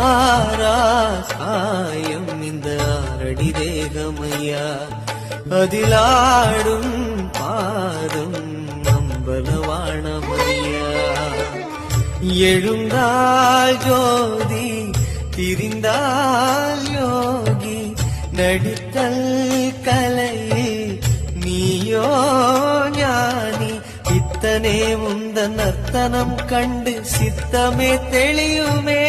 மாறா காயம் இந்த ஆரடி தேகமையா? அதிலாடும் பாதம் அம்பலவாணமையா எழுந்தால் ஜோதி திரிந்தால் யோகி நடித்தல் கலையில் நீயோ ஞானி. இத்தனே உந்த நர்த்தனம் கண்டு சித்தமே தெளியுமே.